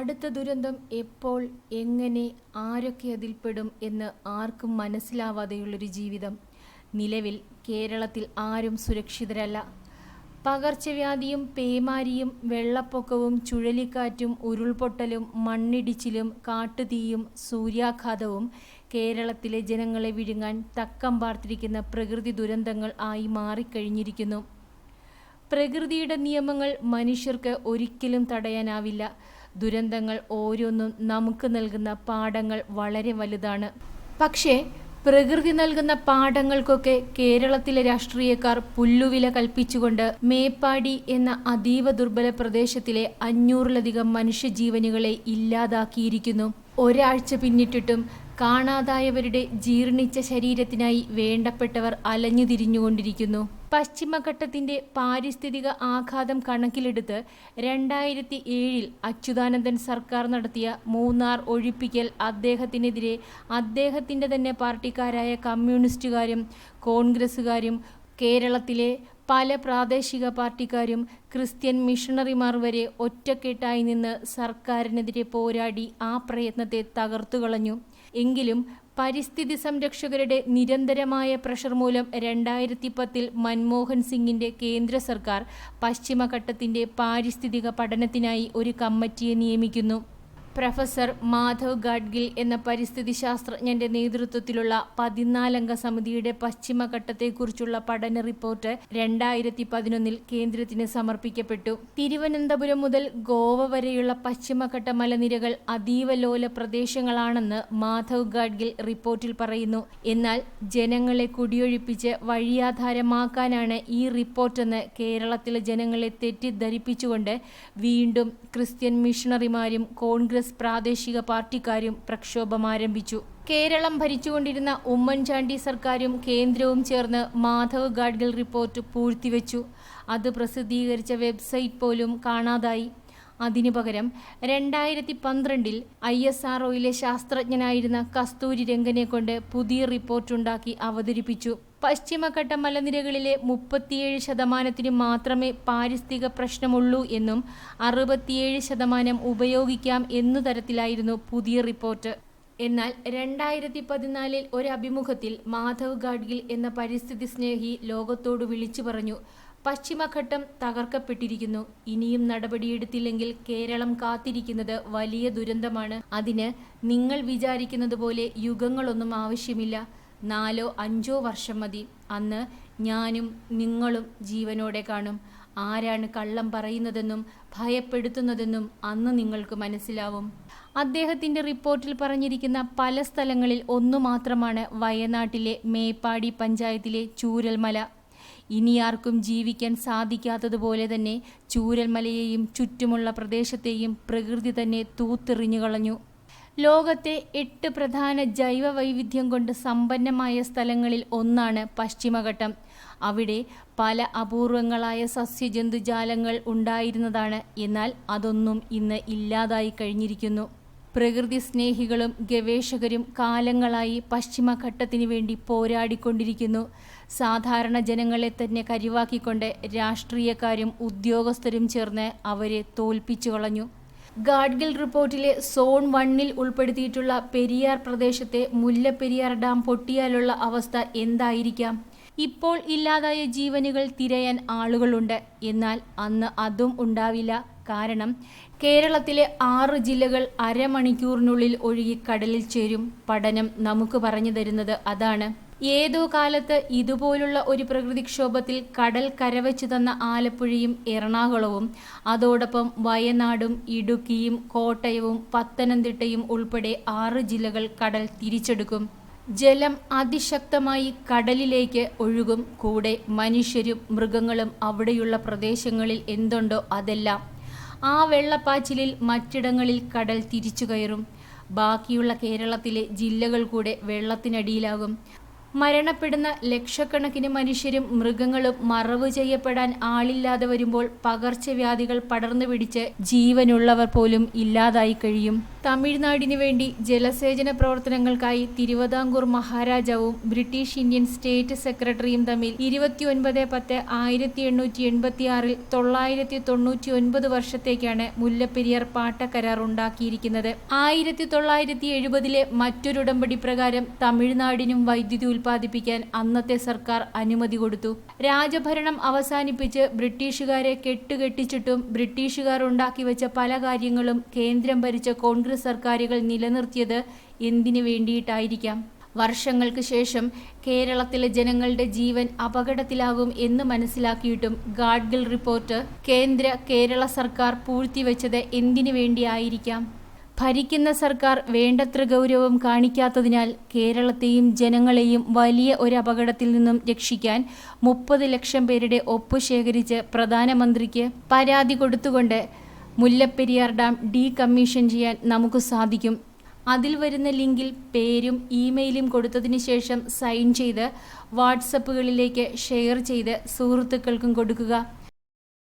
അടുത്ത ദുരന്തം എപ്പോൾ എങ്ങനെ ആരൊക്കെ അതിൽപ്പെടും എന്ന് ആർക്കും മനസ്സിലാവാതെയുള്ളൊരു ജീവിതം. നിലവിൽ കേരളത്തിൽ ആരും സുരക്ഷിതരല്ല. പകർച്ചവ്യാധിയും പേമാരിയും വെള്ളപ്പൊക്കവും ചുഴലിക്കാറ്റും ഉരുൾപൊട്ടലും മണ്ണിടിച്ചിലും കാട്ടുതീയും സൂര്യാഘാതവും കേരളത്തിലെ ജനങ്ങളെ വിഴുങ്ങാൻ തക്കം പാർത്തിരിക്കുന്ന പ്രകൃതി ദുരന്തങ്ങൾ ആയി മാറിക്കഴിഞ്ഞിരിക്കുന്നു. പ്രകൃതിയുടെ നിയമങ്ങൾ മനുഷ്യർക്ക് ഒരിക്കലും തടയാനാവില്ല. ദുരന്തങ്ങൾ ഓരോന്നും നമുക്ക് നൽകുന്ന പാഠങ്ങൾ വളരെ വലുതാണ്. പക്ഷേ പ്രകൃതി നൽകുന്ന പാഠങ്ങൾക്കൊക്കെ കേരളത്തിലെ രാഷ്ട്രീയക്കാർ പുല്ലുവില കൽപ്പിച്ചുകൊണ്ട് മേപ്പാടി എന്ന അതീവ ദുർബല പ്രദേശത്തിലെ അഞ്ഞൂറിലധികം മനുഷ്യജീവനുകളെ ഇല്ലാതാക്കിയിരിക്കുന്നു. ഒരാഴ്ച പിന്നിട്ടിട്ടും കാണാതായവരുടെ ജീർണിച്ച ശരീരത്തിനായി വേണ്ടപ്പെട്ടവർ അലഞ്ഞു തിരിഞ്ഞുകൊണ്ടിരിക്കുന്നു. പശ്ചിമഘട്ടത്തിന്റെ പാരിസ്ഥിതിക ആഘാതം കണക്കിലെടുത്ത് രണ്ടായിരത്തി ഏഴിൽ അച്യുതാനന്ദൻ സർക്കാർ നടത്തിയ മൂന്നാർ ഒഴിപ്പിക്കൽ അദ്ദേഹത്തിനെതിരെ അദ്ദേഹത്തിന്റെ തന്നെ പാർട്ടിക്കാരായ കമ്മ്യൂണിസ്റ്റുകാരും കോൺഗ്രസുകാരും കേരളത്തിലെ പല പ്രാദേശിക പാർട്ടിക്കാരും ക്രിസ്ത്യൻ മിഷണറിമാർ വരെ ഒറ്റക്കെട്ടായി നിന്ന് സർക്കാരിനെതിരെ പോരാടി ആ പ്രയത്നത്തെ തകർത്തു കളഞ്ഞു. എങ്കിലും പരിസ്ഥിതി സംരക്ഷകരുടെ നിരന്തരമായ പ്രഷർ മൂലം രണ്ടായിരത്തി പത്തിൽ മൻമോഹൻ സിംഗിന്റെ കേന്ദ്ര സർക്കാർ പശ്ചിമഘട്ടത്തിന്റെ പാരിസ്ഥിതിക പഠനത്തിനായി ഒരു കമ്മിറ്റിയെ നിയമിക്കുന്നു. പ്രൊഫസർ മാധവ് ഗാഡ്ഗിൽ എന്ന പരിസ്ഥിതി ശാസ്ത്രജ്ഞന്റെ നേതൃത്വത്തിലുള്ള പതിനാലംഗ സമിതിയുടെ പശ്ചിമഘട്ടത്തെക്കുറിച്ചുള്ള പഠന റിപ്പോർട്ട് രണ്ടായിരത്തി പതിനൊന്നിൽ കേന്ദ്രത്തിന് സമർപ്പിക്കപ്പെട്ടു. തിരുവനന്തപുരം മുതൽ ഗോവ വരെയുള്ള പശ്ചിമഘട്ട മലനിരകൾ അതീവ ലോല പ്രദേശങ്ങളാണെന്ന് മാധവ് ഗാഡ്ഗിൽ റിപ്പോർട്ടിൽ പറയുന്നു. എന്നാൽ ജനങ്ങളെ കുടിയൊഴിപ്പിച്ച് വഴിയാധാരമാക്കാനാണ് ഈ റിപ്പോർട്ടെന്ന് കേരളത്തിലെ ജനങ്ങളെ തെറ്റിദ്ധരിപ്പിച്ചുകൊണ്ട് വീണ്ടും ക്രിസ്ത്യൻ മിഷണറിമാരും കോൺഗ്രസ് പ്രാദേശിക പാർട്ടിക്കാരും പ്രക്ഷോഭം ആരംഭിച്ചു. കേരളം ഭരിച്ചുകൊണ്ടിരുന്ന ഉമ്മൻചാണ്ടി സർക്കാരും കേന്ദ്രവും ചേർന്ന് മാധവ് ഗാഡ്ഗിൽ റിപ്പോർട്ട് പൂഴ്ത്തിവെച്ചു. അത് പ്രസിദ്ധീകരിച്ച വെബ്സൈറ്റ് പോലും കാണാതായി. അതിനു പകരം രണ്ടായിരത്തി പന്ത്രണ്ടിൽ ഐ എസ് ആർ ഒയിലെ ശാസ്ത്രജ്ഞനായിരുന്ന കസ്തൂരി രംഗനെ കൊണ്ട് പുതിയ റിപ്പോർട്ടുണ്ടാക്കി അവതരിപ്പിച്ചു. പശ്ചിമഘട്ട മലനിരകളിലെ മുപ്പത്തിയേഴ് ശതമാനത്തിന് മാത്രമേ പാരിസ്ഥിതിക പ്രശ്നമുള്ളൂ എന്നും അറുപത്തിയേഴ് ശതമാനം ഉപയോഗിക്കാം എന്നു തരത്തിലായിരുന്നു പുതിയ റിപ്പോർട്ട്. എന്നാൽ രണ്ടായിരത്തി പതിനാലിൽ ഒരു അഭിമുഖത്തിൽ മാധവ് ഗാഡ്ഗിൽ എന്ന പരിസ്ഥിതി സ്നേഹി ലോകത്തോട് വിളിച്ചു പറഞ്ഞു. പശ്ചിമഘട്ടം തകർക്കപ്പെട്ടിരിക്കുന്നു. ഇനിയും നടപടിയെടുത്തില്ലെങ്കിൽ കേരളം കാത്തിരിക്കുന്നത് വലിയ ദുരന്തമാണ്. അതിന് നിങ്ങൾ വിചാരിക്കുന്നത് പോലെ യുഗങ്ങളൊന്നും ആവശ്യമില്ല. നാലോ അഞ്ചോ വർഷം മതി. അന്ന് ഞാനും നിങ്ങളും ജീവനോടെ കാണും. ആരാണ് കള്ളം പറയുന്നതെന്നും ഭയപ്പെടുത്തുന്നതെന്നും അന്ന് നിങ്ങൾക്ക് മനസ്സിലാവും. അദ്ദേഹത്തിന്റെ റിപ്പോർട്ടിൽ പറഞ്ഞിരിക്കുന്ന പല സ്ഥലങ്ങളിൽ ഒന്നു മാത്രമാണ് വയനാട്ടിലെ മേപ്പാടി പഞ്ചായത്തിലെ ചൂരൽമല. ഇനി ആർക്കും ജീവിക്കാൻ സാധിക്കാത്തതുപോലെ തന്നെ ചൂരൽമലയെയും ചുറ്റുമുള്ള പ്രദേശത്തെയും പ്രകൃതി തന്നെ തൂത്തെറിഞ്ഞു കളഞ്ഞു. ലോകത്തെ എട്ട് പ്രധാന ജൈവ വൈവിധ്യം കൊണ്ട് സമ്പന്നമായ സ്ഥലങ്ങളിൽ ഒന്നാണ് പശ്ചിമഘട്ടം. അവിടെ പല അപൂർവങ്ങളായ സസ്യജന്തുജാലങ്ങൾ ഉണ്ടായിരുന്നതാണ്. എന്നാൽ അതൊന്നും ഇന്ന് ഇല്ലാതായി കഴിഞ്ഞിരിക്കുന്നു. പ്രകൃതി സ്നേഹികളും ഗവേഷകരും കാലങ്ങളായി പശ്ചിമഘട്ടത്തിനു വേണ്ടി പോരാടിക്കൊണ്ടിരിക്കുന്നു. സാധാരണ ജനങ്ങളെ തന്നെ കരിവാക്കിക്കൊണ്ട് രാഷ്ട്രീയക്കാരും ഉദ്യോഗസ്ഥരും ചേർന്ന് അവരെ തോൽപ്പിച്ചു കളഞ്ഞു. ഗാഡ്ഗിൽ റിപ്പോർട്ടിലെ സോൺ വണ്ണിൽ ഉൾപ്പെടുത്തിയിട്ടുള്ള പെരിയാർ പ്രദേശത്തെ മുല്ലപ്പെരിയാർ ഡാം പൊട്ടിയാലുള്ള അവസ്ഥ എന്തായിരിക്കാം? ഇപ്പോൾ ഇല്ലാതായ ജീവനുകൾ തിരയാൻ ആളുകളുണ്ട്. എന്നാൽ അന്ന് അതും ഉണ്ടാവില്ല. കാരണം കേരളത്തിലെ ആറ് ജില്ലകൾ അരമണിക്കൂറിനുള്ളിൽ ഒഴുകി കടലിൽ ചേരും പഠനം നമുക്ക് പറഞ്ഞു തരുന്നത് അതാണ്. ഏതോ കാലത്ത് ഇതുപോലുള്ള ഒരു പ്രകൃതിക്ഷോഭത്തിൽ കടൽ കരവച്ചു തന്ന ആലപ്പുഴയും എറണാകുളവും അതോടൊപ്പം വയനാടും ഇടുക്കിയും കോട്ടയവും പത്തനംതിട്ടയും ഉൾപ്പെടെ ആറ് ജില്ലകൾ കടൽ തിരിച്ചെടുക്കും. ജലം അതിശക്തമായി കടലിലേക്ക് ഒഴുകും. കൂടെ മനുഷ്യരും മൃഗങ്ങളും അവിടെയുള്ള പ്രദേശങ്ങളിൽ എന്തുണ്ടോ അതെല്ലാം ആ വെള്ളപ്പാച്ചിലിൽ മറ്റിടങ്ങളിൽ കടൽ തിരിച്ചു കയറും. ബാക്കിയുള്ള കേരളത്തിലെ ജില്ലകൾ കൂടെ വെള്ളത്തിനടിയിലാകും. മരണപ്പെടുന്ന ലക്ഷക്കണക്കിന് മനുഷ്യരും മൃഗങ്ങളും മറവ് ചെയ്യപ്പെടാൻ ആളില്ലാതെ വരുമ്പോൾ പകർച്ചവ്യാധികൾ പടർന്നു പിടിച്ച് ജീവനുള്ളവർ പോലും ഇല്ലാതായി കഴിയും. തമിഴ്നാടിനു വേണ്ടി ജലസേചന പ്രവർത്തനങ്ങൾക്കായി തിരുവിതാംകൂർ മഹാരാജാവും ബ്രിട്ടീഷ് ഇന്ത്യൻ സ്റ്റേറ്റ് സെക്രട്ടറിയും തമ്മിൽ ഇരുപത്തിയൊൻപത് പത്ത് ആയിരത്തി എണ്ണൂറ്റി എൺപത്തി ആറിൽ തൊള്ളായിരത്തി തൊണ്ണൂറ്റി ഒൻപത് വർഷത്തേക്കാണ് മുല്ലപ്പെരിയാർ പാട്ടക്കരാർ ഉണ്ടാക്കിയിരിക്കുന്നത്. ആയിരത്തി തൊള്ളായിരത്തി എഴുപതിലെ മറ്റൊരു ഉടമ്പടി പ്രകാരം തമിഴ്നാടിനും വൈദ്യുതി ഉൽപ്പാദിപ്പിക്കാൻ അന്നത്തെ സർക്കാർ അനുമതി കൊടുത്തു. രാജഭരണം അവസാനിപ്പിച്ച് ബ്രിട്ടീഷുകാരെ കെട്ടുകെട്ടിച്ചിട്ടും ബ്രിട്ടീഷുകാർ ഉണ്ടാക്കി വെച്ച പല കാര്യങ്ങളും കേന്ദ്രം ഭരിച്ച കോൺഗ്രസ് സർക്കാരുകൾ നിലനിർത്തിയത് എന്തിനു വേണ്ടിയിട്ടായിരിക്കാം? വർഷങ്ങൾക്ക് ശേഷം കേരളത്തിലെ ജനങ്ങളുടെ ജീവൻ അപകടത്തിലാകും എന്ന് മനസ്സിലാക്കിയിട്ടും ഗാഡ്ഗിൽ റിപ്പോർട്ട് കേന്ദ്ര കേരള സർക്കാർ പൂഴ്ത്തിവെച്ചത് എന്തിനു വേണ്ടിയായിരിക്കാം? ഭരിക്കുന്ന സർക്കാർ വേണ്ടത്ര ഗൗരവം കാണിക്കാത്തതിനാൽ കേരളത്തെയും ജനങ്ങളെയും വലിയ ഒരു അപകടത്തിൽ നിന്നും രക്ഷിക്കാൻ മുപ്പത് ലക്ഷം പേരുടെ ഒപ്പ് ശേഖരിച്ച് പ്രധാനമന്ത്രിക്ക് പരാതി കൊടുത്തുകൊണ്ട് മുല്ലപ്പെരിയാർ ഡാം ഡീ കമ്മീഷൻ ചെയ്യാൻ നമുക്ക് സാധിക്കും. അതിൽ വരുന്ന ലിങ്കിൽ പേരും ഇമെയിലും കൊടുത്തതിന് ശേഷം സൈൻ ചെയ്ത് വാട്സപ്പുകളിലേക്ക് ഷെയർ ചെയ്ത് സുഹൃത്തുക്കൾക്കും കൊടുക്കുക.